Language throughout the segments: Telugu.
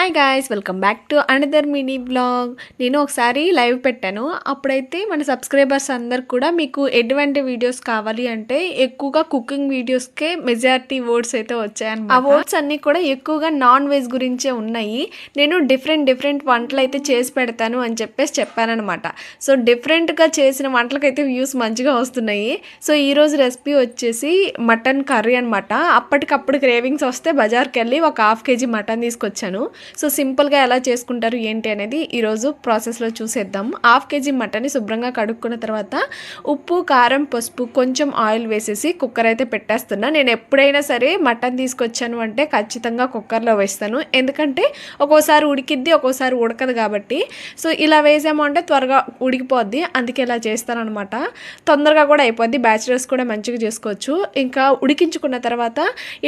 Hi guys welcome back to another mini blog నేను ఒకసారి లైవ్ పెట్టాను. అప్పుడైతే మన సబ్స్క్రైబర్స్ అందరు కూడా మీకు ఎటువంటి వీడియోస్ కావాలి అంటే ఎక్కువగా కుకింగ్ వీడియోస్కే మెజారిటీ ఓట్స్ అయితే వచ్చాయని ఆ ఓట్స్ అన్నీ కూడా ఎక్కువగా నాన్ వెజ్ గురించే ఉన్నాయి. నేను డిఫరెంట్ డిఫరెంట్ వంటలు అయితే చేసి పెడతాను అని చెప్పేసి చెప్పానమాట సో డిఫరెంట్గా చేసిన వంటలకైతే వ్యూస్ మంచిగా వస్తున్నాయి. సో ఈరోజు రెసిపీ వచ్చేసి మటన్ కర్రీ అనమాట అప్పటికప్పుడు క్రేవింగ్స్ వస్తే బజార్కి వెళ్ళి ఒక హాఫ్ కేజీ మటన్ తీసుకొచ్చాను. సో సింపుల్గా ఎలా చేసుకుంటారు ఏంటి అనేది ఈరోజు ప్రాసెస్లో చూసేద్దాం. హాఫ్ కేజీ మటన్ని శుభ్రంగా కడుక్కున్న తర్వాత ఉప్పు కారం పసుపు కొంచెం ఆయిల్ వేసేసి కుక్కర్ అయితే పెట్టేస్తున్నా. నేను ఎప్పుడైనా సరే మటన్ తీసుకొచ్చాను అంటే ఖచ్చితంగా కుక్కర్లో వేస్తాను. ఎందుకంటే ఒక్కోసారి ఉడికిద్ది ఒక్కోసారి ఉడకదు కాబట్టి. సో ఇలా వేసాము అంటే త్వరగా ఉడికిపోద్ది. అందుకే ఇలా చేస్తానమాట తొందరగా కూడా అయిపోద్ది. బ్యాచిలర్స్ కూడా మంచిగా చేసుకోవచ్చు. ఇంకా ఉడికించుకున్న తర్వాత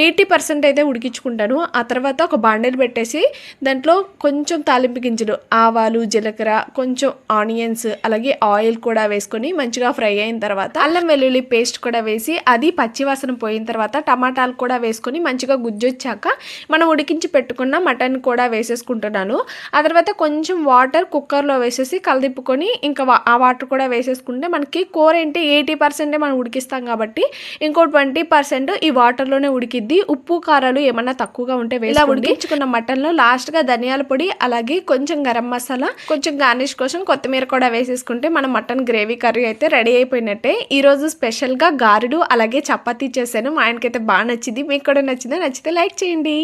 ఎయిటీ పర్సెంట్ అయితే ఉడికించుకుంటాను. ఆ తర్వాత ఒక బాండెలు పెట్టేసి దాంట్లో కొంచెం తాలింపు గింజలు ఆవాలు జీలకర్ర కొంచెం ఆనియన్స్ అలాగే ఆయిల్ కూడా వేసుకొని మంచిగా ఫ్రై అయిన తర్వాత అల్లం వెల్లుల్లి పేస్ట్ కూడా వేసి అది పచ్చివాసన పోయిన తర్వాత టమాటాలు కూడా వేసుకొని మంచిగా గుజ్జొచ్చాక మనం ఉడికించి పెట్టుకున్న మటన్ కూడా వేసేసుకుంటున్నాను. ఆ తర్వాత కొంచెం వాటర్ కుక్కర్లో వేసేసి కలదిప్పుకొని ఇంకా ఆ వాటర్ కూడా వేసేసుకుంటే మనకి కూర ఏంటి ఎయిటీ పర్సెంటే మనం ఉడికిస్తాం కాబట్టి ఇంకో ట్వంటీ పర్సెంట్ ఈ వాటర్లోనే ఉడికిద్ది. ఉప్పు కారాలు ఏమన్నా తక్కువగా ఉంటే వేసి ఉడికించుకున్న మటన్లో లాస్ట్గా ధనియాల పొడి అలాగే కొంచెం గరం మసాలా కొంచెం గార్నిష్ కోసం కొత్తిమీర కూడా వేసేసుకుంటే మన మటన్ గ్రేవీ కర్రీ అయితే రెడీ అయిపోయినట్టే. ఈరోజు స్పెషల్గా గారెలు అలాగే చపాతీ చేశాను. మా ఆయనకైతే బాగా నచ్చింది. మీకు కూడా నచ్చిందా? నచ్చితే లైక్ చేయండి.